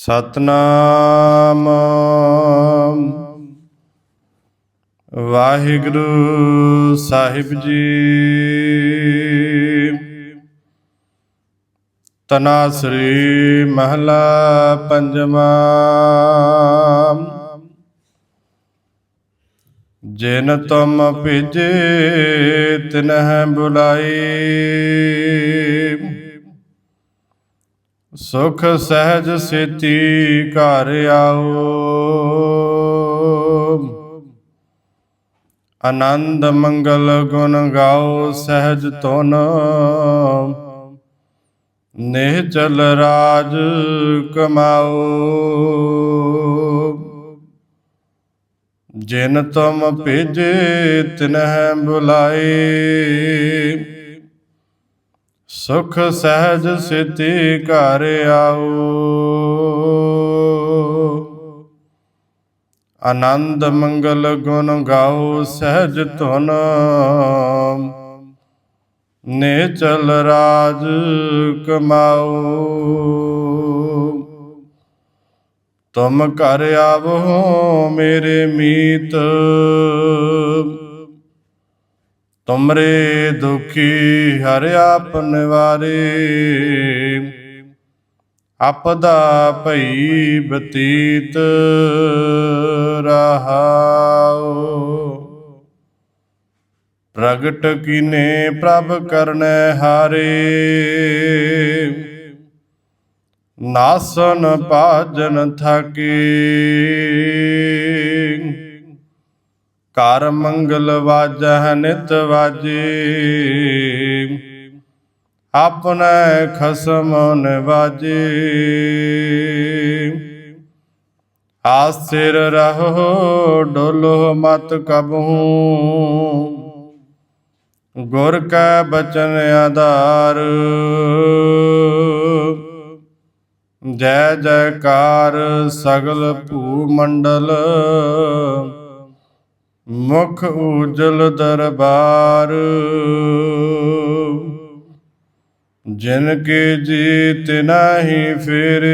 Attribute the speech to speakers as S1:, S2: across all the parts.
S1: ਸਤਨਾਮ। ਵਾਹਿਗੁਰੂ ਸਾਹਿਬ ਜੀ। ਤਨਾਸਰੀ ਮਹਲਾ ਪੰਜਵਾ। ਜਿਨ ਤੁਮ ਭੇਜੇ ਤਿਨਹਿ ਬੁਲਾਈ। ਸੁਖ ਸਹਿਜ ਸੇਤੀ ਘਰ ਆਓ। ਆਨੰਦ ਮੰਗਲ ਗੁਣ ਗਾਓ ਸਹਿਜ ਤੁਨ ਨੇਹ ਚਲ ਰਾਜ ਕਮਾਓ। ਜਿਨ ਤੁਮ ਭੇਜੇ ਤਿਨਹਿ ਬੁਲਾਏ। ਸੁਖ ਸਹਿਜ ਸਿਤੀ ਘਰ ਆਓ। ਆਨੰਦ ਮੰਗਲ ਗੁਣ ਗਾਓ ਸਹਿਜ ਧੁਨ। ਨੇ ਚਲ ਰਾਜ ਕਮਾਓ। ਤੁਮ ਘਰ ਆਵੋ ਮੇਰੇ ਮੀਤ। ਤੁਮਰੇ ਦੁਖੀ ਹਰ ਆਪ ਨਿਵਾਰੇ ਆਪਦਾ ਭਈ ਬਤੀਤ ਰਹਾਉ। ਪ੍ਰਗਟ ਕੀਨੇ ਪ੍ਰਭ ਕਰਨੈ ਹਾਰੇ। ਨਾਸਨ ਪਾਜਨ ਥਾਕੇ। ਕਰ ਮੰਗਲ ਵਾਜਹਿ ਨਿਤ ਵਾਜੇ। ਆਪਣੇ ਖਸਮ ਨਿਵਾਜੇ। ਆਸਿਰ ਰਹੋ, ਡੋਲੋ ਮਤ ਕਬਹੂ। ਗੁਰ ਕੈ ਬਚਨ ਆਧਾਰ। ਜੈ ਜੈਕਾਰ ਸਗਲ ਭੂ ਮੰਡਲ। ਮੁਖ ਉਜਲ ਦਰਬਾਰ। ਜਿਨ ਕੇ ਜੀਤ ਨਾਹੀ ਫੇਰੇ,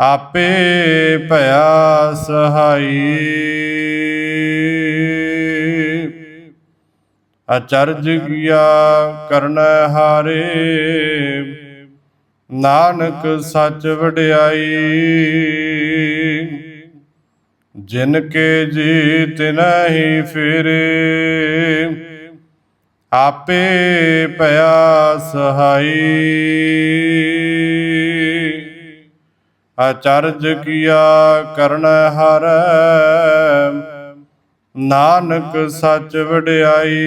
S1: ਆਪੇ ਭਇਆ ਸਹਾਈ। ਅਚਰਜ ਕੀਆ ਕਰਨ ਹਾਰੇ, ਨਾਨਕ ਸੱਚ ਵਡਿਆਈ। ਜਿਨ ਕੇ ਜੀਤ ਨਹੀਂ ਫਿਰੇ, ਆਪੇ ਪਿਆ ਸਹਾਈ। ਅਚਰਜ ਕੀਆ ਕਰਨ ਹਰ, ਨਾਨਕ ਸੱਚ ਵਡਿਆਈ।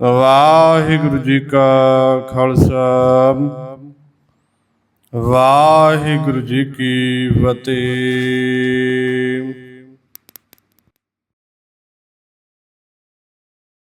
S1: ਵਾਹਿਗੁਰੂ ਜੀ ਕਾ ਖਾਲਸਾ। ਵਾਹਿਗੁਰੂ ਜੀ ਕੀ ਫਤਿਹ।